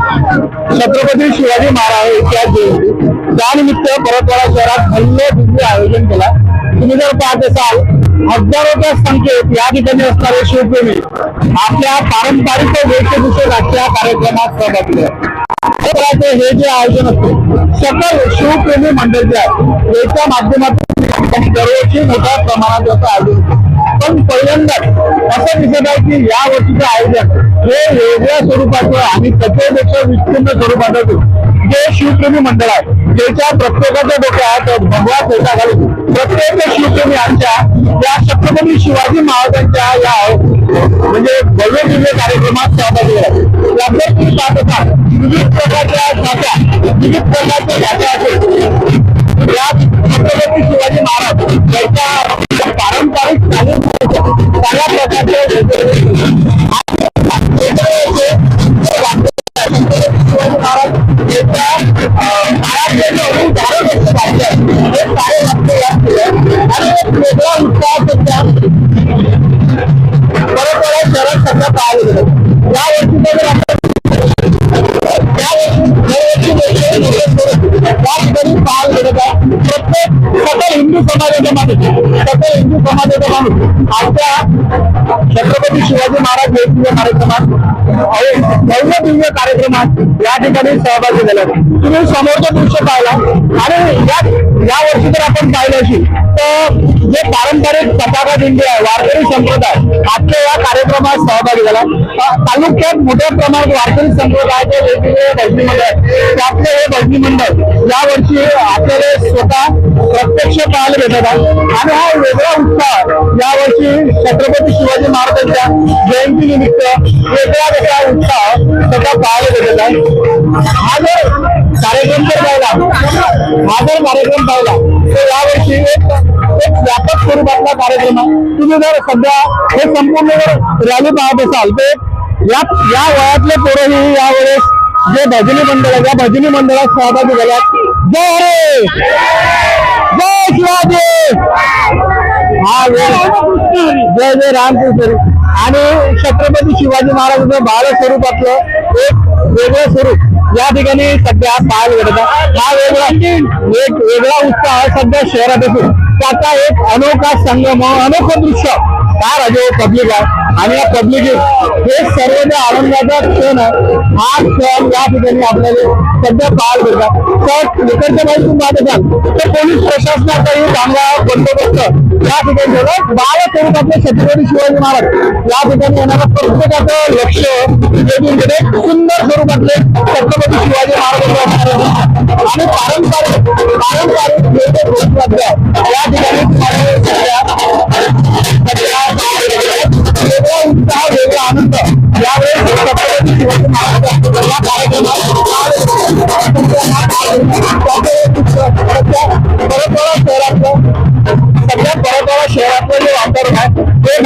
छत्रपती शिवाजी महाराज इतिहास जयंती त्यानिमित्त परतवाडा शहरात भल्ले दिव्य आयोजन केला तुम्ही जर पाहत असाल हजारोच्या संख्येत या ठिकाणी असणारे शिवप्रेमी आपल्या पारंपरिक वेशभूषेत आजच्या कार्यक्रमात सहभागी झाले. हे जे आयोजन असते सकल शिवप्रेमी मंडळ जे आहे याच्या माध्यमातून दरवर्षी मोठ्या प्रमाणात याचं आयोजन होतं. पण पहिल्यांदाच असं दिसत आहे की या वर्षीचं आयोजन हे वेगळ्या स्वरूपाचं आणि त्याच्यापेक्षा विस्तीर्ण स्वरूपाचं जे शिवप्रेमी मंडळ आहे त्याच्या प्रत्येकाच्या डोक्यात भगवा पैसा घालून प्रत्येक शिवप्रेमी आमच्या या छत्रपती शिवाजी महाराजांच्या या म्हणजे भव्य दिव्य कार्यक्रमात सहभागी आहे यामध्ये तुम्ही पाहत असाल विविध प्रकारच्या विविध प्रकारच्या आमच्या छत्रपती शिवाजी महाराज जयंतीच्या कार्यक्रमात अहो, भव्य दिव्य कार्यक्रमात या ठिकाणी सहभागी झाला. तुम्ही समोरचं दृश्य पाहिला. आणि या वर्षी जर आपण पाहिलं असेल तर जे पारंपरिक पताका दिंडी आहे वारकरी संप्रदाय आजच्या या कार्यक्रमात सहभागी झाला. तालुक्यात मोठ्या प्रमाणात वारकरी संप्रदायाचे वेगवेगळे भजनी मंडळ आहेत त्यातले हे भजनी मंडळ यावर्षी आपल्याला स्वतः प्रत्यक्ष पाहायला भेटत आहे आणि हा वेगळा उत्साह यावर्षी छत्रपती शिवाजी महाराजांच्या जयंतीनिमित्त वेगळा वेगळा उत्साह स्वतः पाहायला भेटत आहे. हा जर कार्यक्रम जर पाहिला हा जर कार्यक्रम पाहिला. तर यावर्षी एक एक व्यापक स्वरूपातला कार्यक्रम आहे. तुम्ही जर सध्या हे संपूर्ण जर रॅली पाहत असाल तर या या वयातले पोरंही यावेळेस जे भजनी मंडळ आहे या भजनी मंडळात सहभागी झाल्यात. जय हरे! जय शिवाजी! हा वेळ. जय जय रामकृष्ण. आणि छत्रपती शिवाजी महाराजांचं बाळ स्वरूपातलं एक वेगळं स्वरूप. या ठिकाणी सध्या पाहायला भेटत आहे. हा वेगळा एक वेगळा उत्साह सध्या शहरात असून त्याचा एक अनोखा संगम अनोखं दृश्य काय राजे पब्लिक आहे आणि या पब्लिक हे सर्व जे आनंदाचा क्षण आहे हा क्षण या ठिकाणी आपल्याला सध्या पाहायला भेटतात तर इकडच्या बाजू तुम्ही पाहत असाल तर पोलीस प्रशासनाचाही चांगला बंदोबस्त या ठिकाणी ठेवला बाळ स्वरूपातले छत्रपती शिवाजी महाराज या ठिकाणी येणारा प्रत्येकाचं लक्ष वेधून घेणे सुंदर स्वरूपातले छत्रपती शिवाजी महाराज आणि पारंपरिक पारंपरिक या ठिकाणी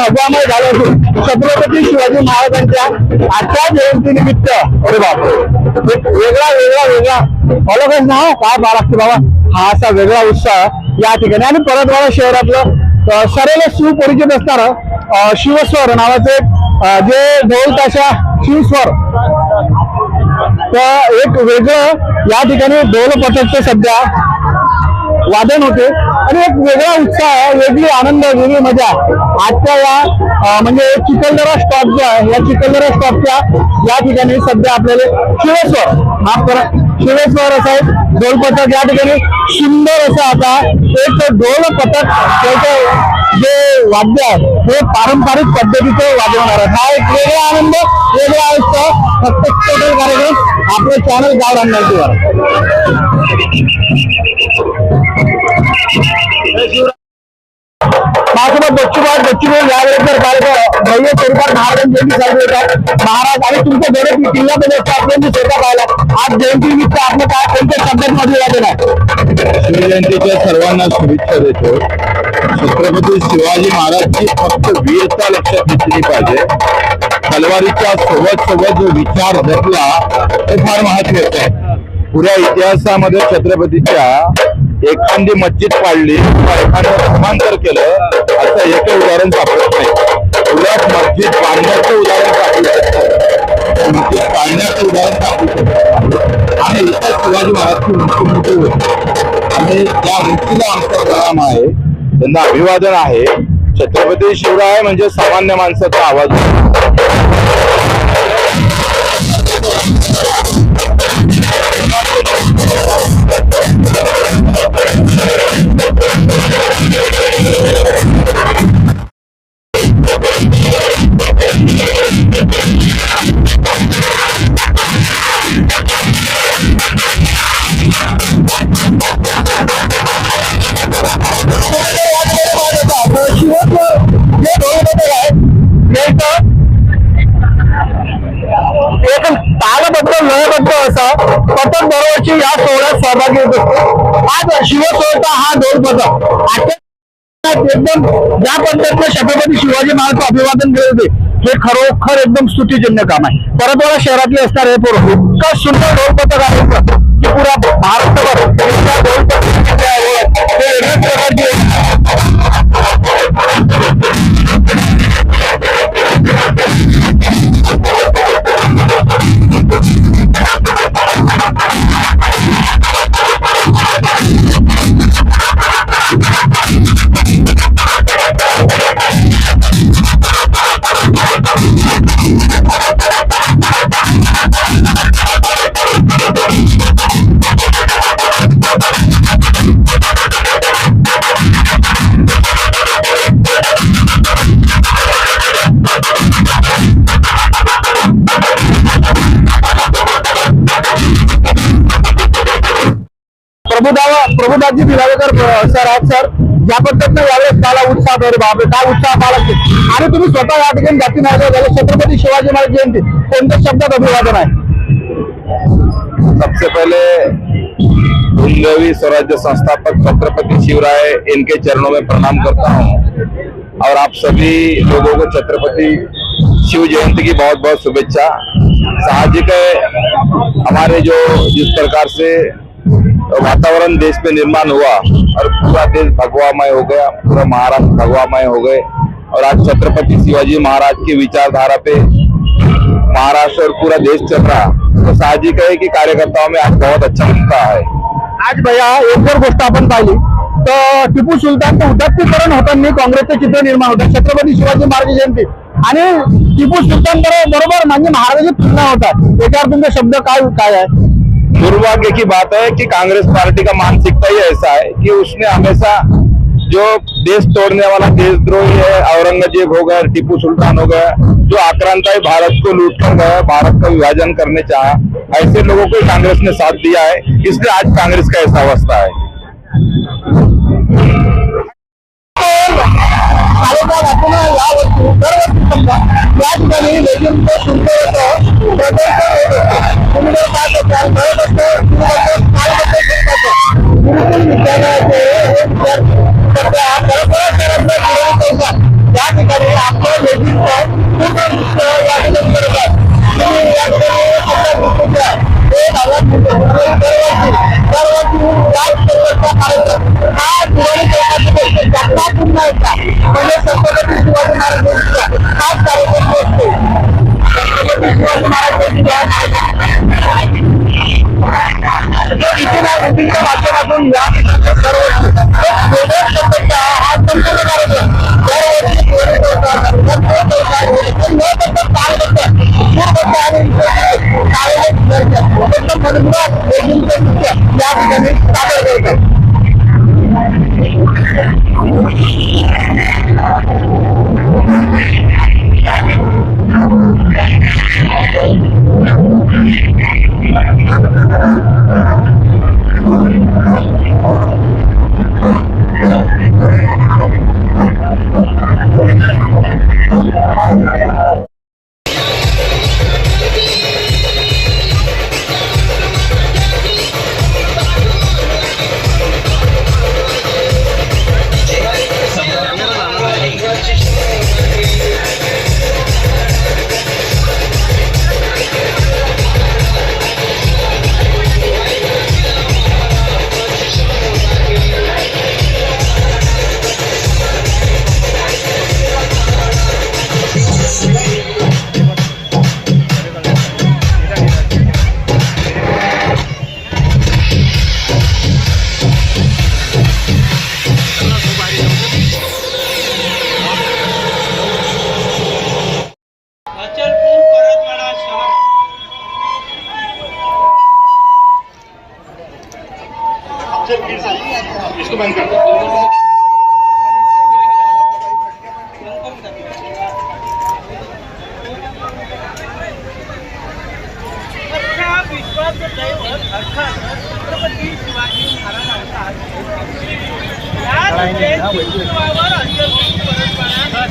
आहे झालं असून छत्रपती शिवाजी महाराजांच्या आजच्या जयंतीनिमित्त अरे बाप एक वेगळा वेगळा वेगळा ऑलोकच ना काय बा बाबा हा असा वेगळा उत्साह या ठिकाणी. आणि परतवाडा शहरातलं अ, सुपरिचित असणारं शिवस्वर नावाचे जे ढोल ताशा शिवस्वर तर एक वेगळं या ठिकाणी ढोल पथकचं सध्या वादन होते. आणि एक वेगळा उत्साह वेगळी आनंद वेगळी मजा आजच्या या म्हणजे चिखलदरा स्टॉप जो आहे या चिखलदरा स्टॉपच्या या ठिकाणी सध्या आपल्याला शिवेश्वर माफ करा शिवेश्वर असं आहे ढोल पथक या ठिकाणी सुंदर असं आता एक ढोल पथक त्याचं जे वाद्य आहे हे पारंपरिक पद्धतीचं वाजवणार आहे. हा एक वेगळा आनंद वेगळा उत्साह फक्त कार्यक्रम आपलं चॅनल गाव राहणार माझ्यासोबत बच्चूभाई बच्चूभाई यावेळेस जर कार्यक्रम भव्य स्वरूपात महाराजांची जयंती साजरी होतात महाराज आणि तुमच्या घरी किल्ल्यामध्ये आपल्याला स्वतः पाहिला. आज जयंती निमित्त आपलं काय कोणत्या शब्दात मध्ये वाटत शिवजयंतीच्या सर्वांना शुभेच्छा देतो. छत्रपती शिवाजी महाराजची फक्त वीरता लक्षात घेतली पाहिजे. तलवारीच्या सोबत सोबत जो विचार जपला ते फार महत्वाचं आहे. पुऱ्या इतिहासामध्ये छत्रपतीच्या एखादी मस्जिद पाडली किंवा एखादं धर्मांतर केलं असं एक उदाहरण सापडत नाही. उलट मस्जिद बांधण्याचं उदाहरण सापडू शकतं. मस्जिद बांधण्याचं उदाहरण सापडू शकतं. आणि इतर शिवाजी महाराजची उंची होती. आणि त्या उंचीला आमचा प्रणाम आहे. त्यांना अभिवादन आहे. छत्रपती शिवराय म्हणजे सामान्य माणसाचा आवाज होता. I'm sorry. एकदम ज्या पद्धतीनं छत्रपती शिवाजी महाराज अभिवादन केले होते हे खरोखर एकदम स्तुतीजन्य काम आहे. परतवाडा शहरातले असणारे पोरं इतकं सुंदर ढोलपथक आहे की पुरा भारतभर प्रभुदाजी दिलावेकर अ, सर आहेत सर. उत्साह स्वतः जाती शिवाजी महाराज जयंती. अभिवादन सबसे पहले स्वराज्य संस्थापक छत्रपति शिवराय इनके चरणों में प्रणाम करता हूँ। और आप सभी लोगों को छत्रपति शिव जयंती की बहुत बहुत शुभेच्छा। साहजिक है हमारे जो जिस प्रकार से वातावरण देश में निर्माण हुआ और पूरा देश भगवामय हो गया पूरा महाराष्ट्र भगवामय हो गए। और आज छत्रपति शिवाजी महाराज की विचारधारा पे महाराष्ट्र और पूरा देश चल रहा। तो साहजिक है की कार्यकर्ताओं में आज बहुत अच्छा उत्साह है। आज भैया एक जर गोष्ट आपण पाहिली. तर टिपू सुलतानचं उदात्तीकरण होताना काँग्रेसचं चित्र निर्माण होतं. छत्रपती शिवाजी महाराज जयंती. आणि टिपू सुलतान बरोबर म्हणजे महाराजाची तुलना होतात. याच्यावर तुमचे शब्द काय काय आहे? दुर्भाग्य की बात है कि कांग्रेस पार्टी का मानसिकता ही ऐसा है कि उसने हमेशा जो देश तोड़ने वाला देशद्रोही है, औरंगज़ेब हो गया टीपू सुल्तान हो गया जो आक्रांता है भारत को लूट कर गया भारत का विभाजन करने चाह, ऐसे लोगों को कांग्रेस ने साथ दिया है। इसलिए आज कांग्रेस का ऐसा अवस्था है। तालुका वाचून यावर्षी दरवर्षी समजा या ठिकाणी लेझिमचं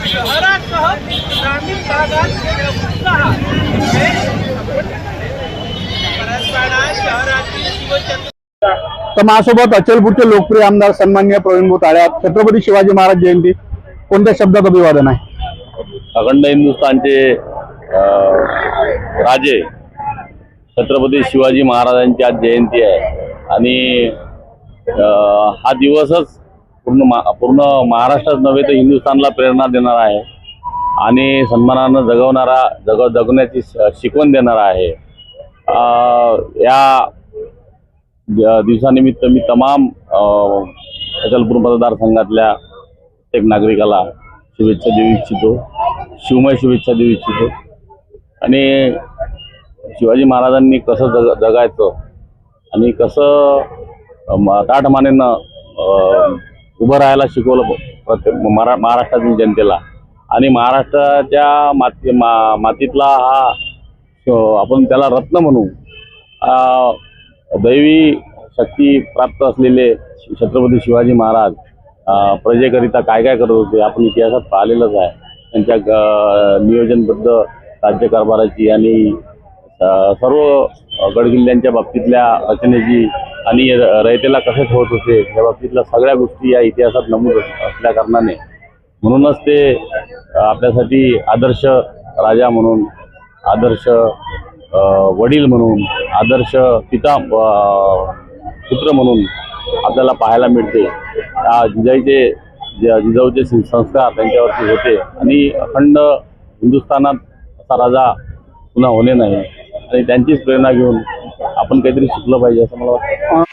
शहरासह ग्रामीण भागात मोठ्या परंपरा शहरातील शिवचंद्र तर माझ्यासोबत अचलपूरचे लोकप्रिय आमदार सन्मान्य प्रवीण ताड्यात छत्रपती शिवाजी महाराज जयंती. कोणत्या शब्दात अभिवादन आहे? अखंड हिंदुस्थानचे अं, राजे छत्रपती शिवाजी महाराजांची आज जयंती आहे. आणि अं, हा दिवसच पूर्ण मा पूर्ण महाराष्ट्रात नव्हे तर हिंदुस्थानला प्रेरणा देणारा आहे. आणि सन्मानानं जगवणारा जग जगण्याची श- शिकवण देणारा आहे. अं, या दिवसानिमित्त मी तमाम अचलपूर मतदारसंघातल्या प्रत्येक नागरिकाला शुभेच्छा देऊ इच्छितो शिवमय शुभेच्छा देऊ इच्छितो. आणि शिवाजी महाराजांनी कसं जग जगायचं आणि कसं ताटमानेनं म- मानेनं उभं राहायला शिकवलं प्रत्येक मरा महाराष्ट्रातील जनतेला. आणि महाराष्ट्राच्या माती मा मातीतला हा आपण त्याला रत्न म्हणू. दैवी शक्ती प्राप्त असलेले छत्रपती शिवाजी महाराज प्रजेकरिता काय काय करत होते आपण इतिहासात पाहिलेलंच आहे. त्यांच्या ग- नियोजनबद्ध राज्यकारभाराची आणि सर्व गडकिल्ल्यांच्या बाबतीतल्या रचनेची आणि रयतेला कसे ठेवत होते या बाबतीतल्या सगळ्या गोष्टी या इतिहासात नमूद असल्या कारणाने म्हणूनच ते आपल्यासाठी आदर्श राजा म्हणून आदर्श वडील म्हणून आदर्श पिता पुत्र म्हणून आपल्याला पाहायला मिळते. जिजाईचे जिजाऊचे संस्कार त्यांच्यावरती होते. आणि अखंड हिंदुस्थानात असा राजा पुन्हा होणे नाही. आणि त्यांचीच प्रेरणा घेऊन आपण काहीतरी शिकलं पाहिजे असं मला वाटतं.